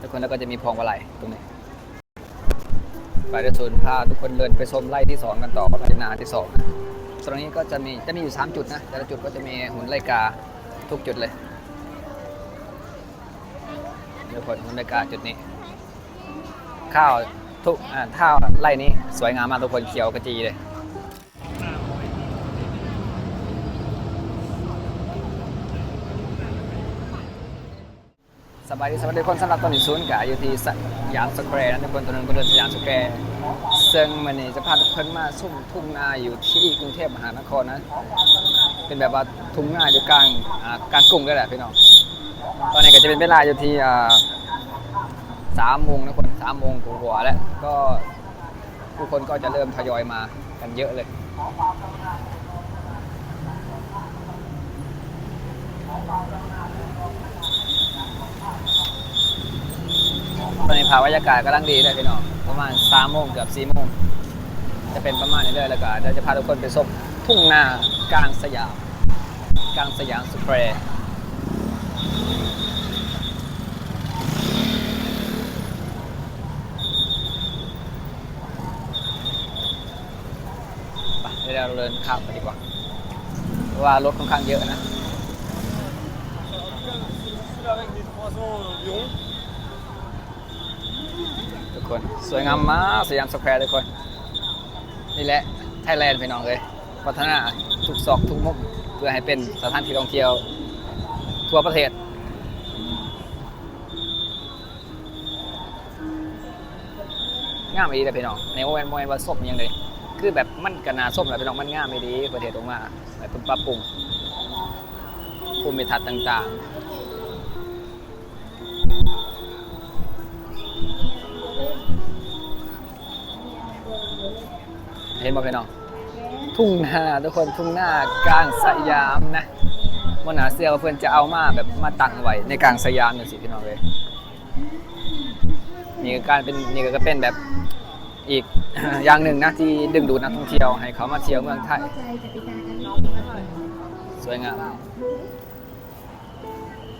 ทุกคนแล้วก็จะมีพวงมาลัยตรงนี้ไปเดินศูนย์พาทุกคนเดินไปชมไร่ที่สองกันต่อไร่นาที่สองนะตรงนี้ก็จะมีจะมีอยู่สามจุดนะแต่ละจุดก็จะมีหุ่นไลกาทุกจุดเลยทุกคนหุ่นไลกาจุดนี้ ข้าวทุกอ่าข้าวไร่นี้สวยงามมากทุกคนเขียวกระจีเลย สบายดีสวัสดีคนสำหรับตอนนี้ศูนย์กะอยู่ที่สยามสแควร์นะทุกคนตอนนั้ก็เดินสยามสแควร์ซึ่งมันนี่จะพาทุกคนมาซุ่มทุ่งนาอยู่ที่กรุงเทพมหานครนะ เป็นแบบว่าทุ่งนาอยู่กลางกลางกรุงเลยแหละพี่น้องตอนนี้ก็จะเป็นเวลาอยู่ที่สามโมงนะคนสามโมงกว่าแล้วก็ผู้คนก็จะเริ่มทยอยมากันเยอะเลย ตอนนี้ภาวะบรรยากาศกำลังดีเลยพี่น้องประมาณสามโมงเกือบสี่โมงจะเป็นประมาณนี้เลยแล้วก็เดี๋ยวจะพาทุกคนไปชมทุ่งนากลางสยาม กลางสยามสแควร์ไปเดี๋ยวเราเดินข้ามไปดีกว่าเพราะว่ารถค่อนข้างเยอะนะ คน สวยงามมากสยามสแควร์ทุกคน นี่แหละไทยแลนด์พี่น้องเลยพัฒนาทุกซอกทุกมุมเพื่อให้เป็นสถานที่ท่องเที่ยว ทั่วประเทศงามดีเลยพี่น้องในโอเวนโมเอนว่าส้มยังเลยคือแบบมันกระนาส้มแหละพี่น้องมันงามไม่ดีประเทศออกมาแบบเพิ่นปรับปรุงภูมิทัศน์ต่าง ๆ เห็นบ่พี่น้อง ทุ่งนาทุกคนทุ่งนากลางสยามนะมนาเสื้อว่าเพื่อนจะเอามาแบบมาตั้งไว้ในกลางสยามนี่สิพี่น้องเลยนี่ก็การเป็นนี่ก็เป็นแบบอีกอย่างหนึ่งนะที่ดึงดูดนักท่องเที่ยวให้เขามาเที่ยวเมืองไทยสวยงาม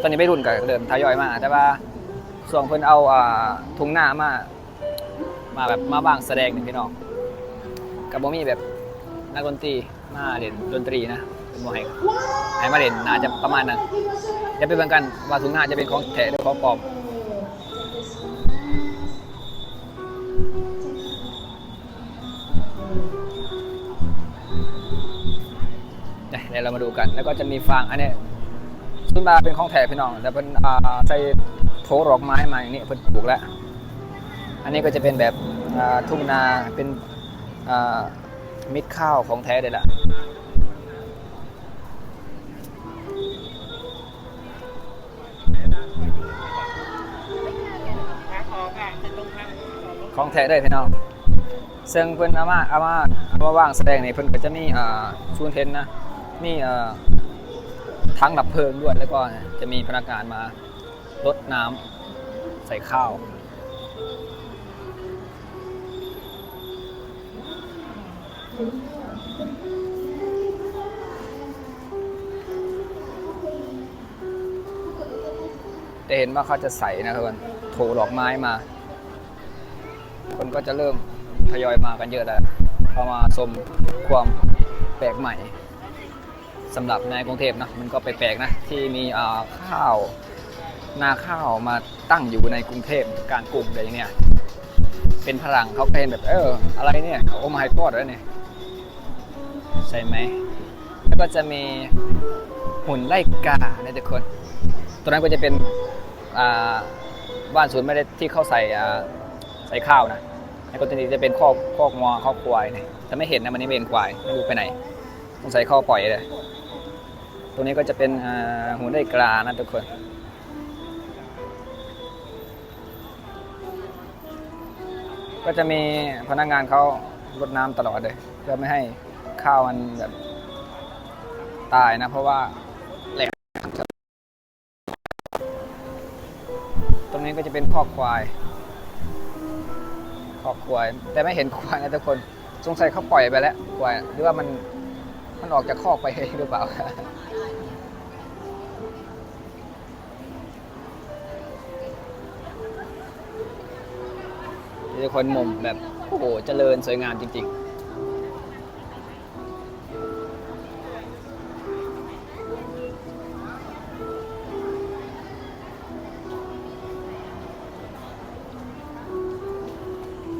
ตอนนี้ไม่รุ่นกับเดิมทยอยมาแต่ว่า ส่วนเพิ่นเอาอ่าทุ่งนามา มาแบบมาบ้างแสดงหนึ่งพี่น้องกับบ่มีแบบนักดนตรีมาเล่นดนตรีนะเป็นบ่ให้ให้มาเล่นน่าจะประมาณนั้นเดี๋ยวไปเบิ่งกันว่าทุ่งนาจะเป็นของแท้หรือของปลอมเดี๋ยวเดี๋ยวเรามาดูกัน แล้วก็จะมีฟางอันนี้ซุนบาเป็นของแท้พี่น้องแต่เพิ่นอ่าใส่ โถดอกไม้มาอย่างนี้เพิ่นปลูกแล้ว อันนี้ก็จะเป็นแบบทุ่งนาเป็นมิดข้าวของแท้เลยล่ะของแท้เลยพี่น้องซึ่งเพิ่นเอามาเอามาเอามาว่างแสดงนี่เพิ่นก็จะมีอ่าซูนเทนนะมีอ่าทั้งดับเพลิงด้วยแล้วก็จะมีพนักงานมา รดน้ำใส่ข้าว จะเห็นว่าเขาจะใส่นะครับโถดอกไม้มา คนก็จะเริ่มทยอยมากันเยอะแล้วเข้ามาชมความแปลกใหม่สำหรับในกรุงเทพนะมันก็ไปแปลกนะที่มีข้าว นาข้าวมาตั้งอยู่ในกรุงเทพกางกรุงอะไรเงี้ยเป็นพลังเขาเป็นแบบเออ อะไรเนี่ยโอ้ my god แล้วเนี่ยใช่ไหมแล้วก็จะมีหุ่นไล่กาเนี่ยทุกคน ตัวนั้นก็จะเป็นอ่าบ้านศูนย์ไม่ได้ที่เขาใส่อ่าใส่ข้าวนะในก็ตัวนี้จะเป็นข้อข้อกงัวข้อควายเนี่ยแต่ไม่เห็นนะมันนี่เป็นควายไม่รู้ไปไหนต้องใส่ข้อปล่อยเลย ตรงนี้ก็จะเป็นหุ่นไล่กานะทุกคน ก็จะมีพนักงานเขารดน้ำตลอดเลยเพื่อไม่ให้ข้าวมันแบบตายนะ เพราะว่าแหลกตรงนี้ก็จะเป็นคอกควายคอกควาย แต่ไม่เห็นควายนะทุกคนสงสัยเขาปล่อยไปแล้วควายหรือว่ามันมันออกจากคอกไปหรือเปล่า ทุกคนมุมแบบโอ้โหเจริญสวยงามจริงๆ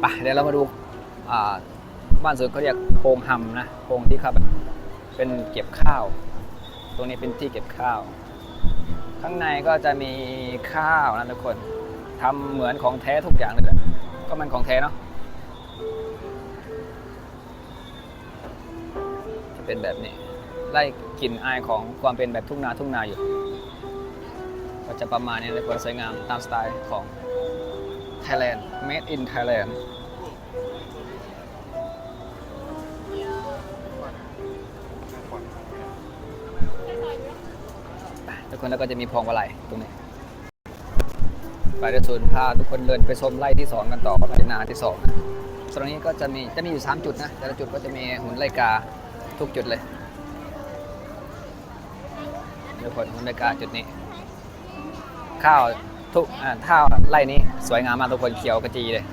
ไปเดี๋ยวเรามาดูาบ้านสวนเขาเรียกโพงหำนะโพงที่เขาแบบเป็นเก็บข้าว ตรงนี้เป็นที่เก็บข้าว ข้างในก็จะมีข้าวนะทุกคนทำเหมือนของแท้ทุกอย่างเลยแหละ ก็มันของแท้เนาะจะเป็นแบบนี้ไล่กลิ่นอายของความเป็นแบบทุ่งนาทุ่งนาอยู่ ก็จะประมาณนี้ทุกคนสวยงามตามสไตล์ของ Thailand made in Thailand ทุกคนแล้วก็จะมีพวงมาลัยตรงนี้ ไปเดินสวนพาทุกคนเดินไปชมไร่ที่สองกันต่อไร่นาที่สองนะตรงนี้ก็จะมีจะมีอยู่ 3 จุดนะ แต่ละจุดก็จะมีหุ่นไลกาทุกจุดเลยทุกคนหุ่นไลกาจุดนี้ ข้าวทุกอ่าข้าวไร่นี้สวยงามมากทุกคนเขียวกระจีเลย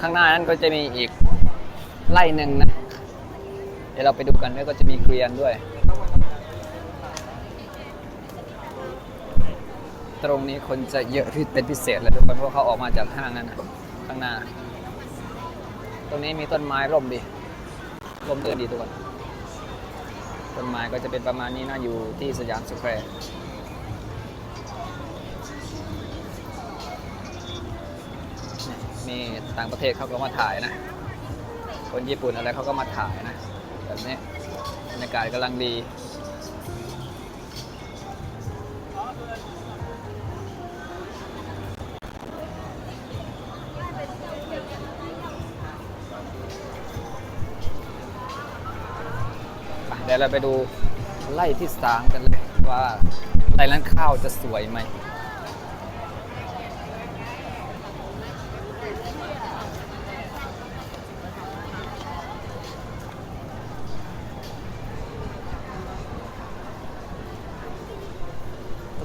ข้างหน้านั้นก็จะมีอีกไร่หนึ่งนะ เดี๋ยวเราไปดูกันแล้วก็จะมีเกวียนด้วย ตรงนี้คนจะเยอะที่เป็นพิเศษเลยทุกคนเพราะเขาออกมาจากห้างนั่นนะข้างหน้า ตรงนี้มีต้นไม้ร่มดีร่มเดือนดีทุกคนต้นไม้ก็จะเป็นประมาณนี้นะอยู่ที่สยามสแควร์ มีต่างประเทศเขาก็มาถ่ายนะ คนญี่ปุ่นอะไรเขาก็มาถ่ายนะ แบบนี้บรรยากาศกำลังดีเดี๋ยวเราไปดูไล่ที่สามกันเลยว่าไร่นั้นข้าวจะสวยไหม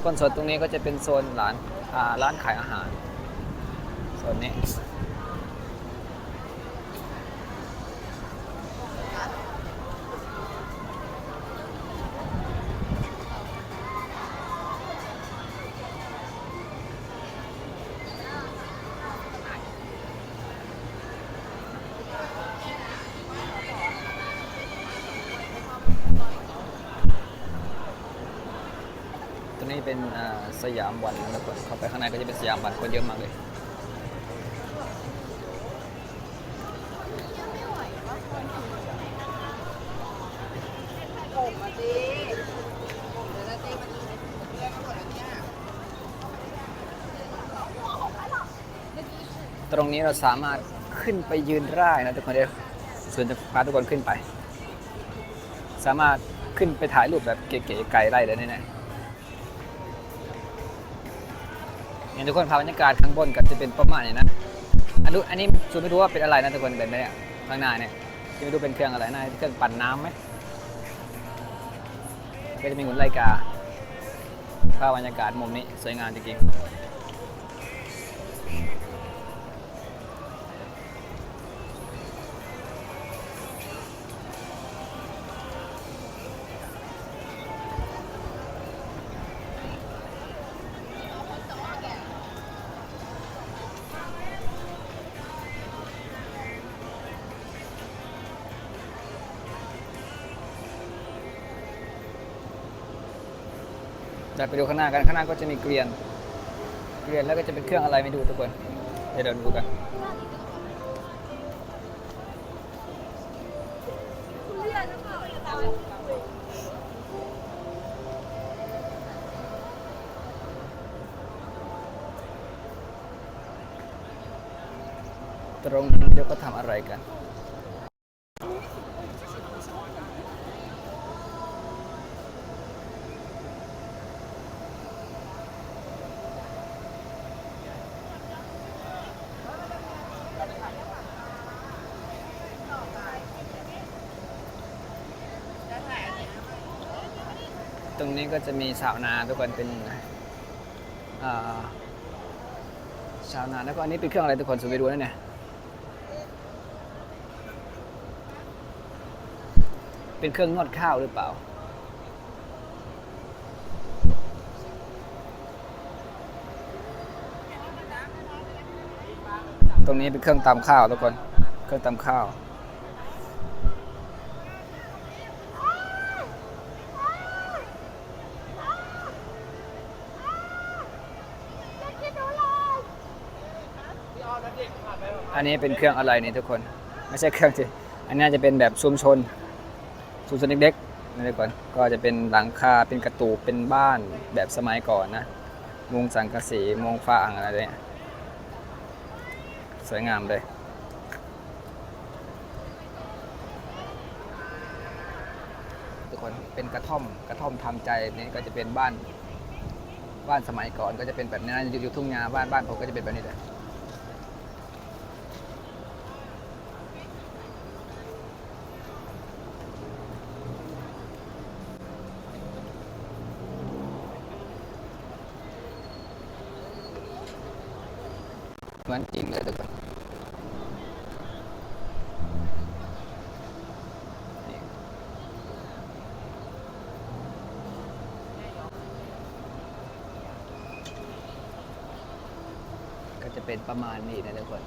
คนโซนตรงนี้ก็จะเป็นโซนร้านร้านขายอาหารโซนนี้ เป็นอ่าสยามวันนะทุกคนเข้าไปข้างในก็จะเป็นสยามวันคนเยอะมากเลย ผมมาดิผมเลยนะจีมันเรื่องทั้งหมดแล้วเนี่ยตรงนี้เราสามารถขึ้นไปยืนได้นะทุกคนเดี๋ยวส่วนจะพาทุกคนขึ้นไป สามารถขึ้นไปถ่ายรูปแบบเก๋ๆไกลไล่เลยแน่ๆ เนี่ยทุกคนภาพบรรยากาศข้างบนก็จะเป็นประมาณนี้นะอันนี้อันนี้ซูไม่รู้ว่าเป็นอะไรนะทุกคนเป็นไหมเนี่ยข้างหน้าเนี่ยยังไม่รู้เป็นเครื่องอะไรนะเครื่องปั่นน้ำไหมก็จะมีหุ่นไลกาภาพบรรยากาศมุมนี้สวยงามจริงๆ เดี๋ยไปดูข้างหน้ากันข้างหน้าก็จะมีเกลียน เกลียนแล้วก็จะเป็นเครื่องอะไรไม่ดูทุกคน เดี๋ยวดูกันตรงนี้เดี๋ยวก็ทำอะไรกัน นี้ก็จะมีสาวนาทุกคนเป็นชาวนาแล้วก็อันนี้เป็นเครื่องอะไรทุกคนสุไปดูนะเนี่ยเป็นเครื่องนวดข้าวหรือเปล่าตรงนี้เป็นเครื่องตำข้าวทุกคน เครื่องตำข้าว อันนี้เป็นเครื่องอะไรนี่ทุกคน ไม่ใช่เครื่องที่อันนี้จะเป็นแบบชุมชนชุมชนเด็กๆนะทุกคนก็จะเป็นหลังคาเป็นกระตูเป็นบ้านแบบสมัยก่อนนะมุงสังกะสีมุงฟางอะไรเนี่ยสวยงามเลยทุกคนเป็นกระท่อมกระท่อมทำใจนี่ก็จะเป็นบ้านบ้านสมัยก่อนก็จะเป็นแบบนี้นะอยู่อยู่ทุ่งนาบ้านบ้านผมก็จะเป็นแบบนี้เลย เหมือนจริงเลยทุกคนก็จะเป็นประมาณนี้นะทุกคน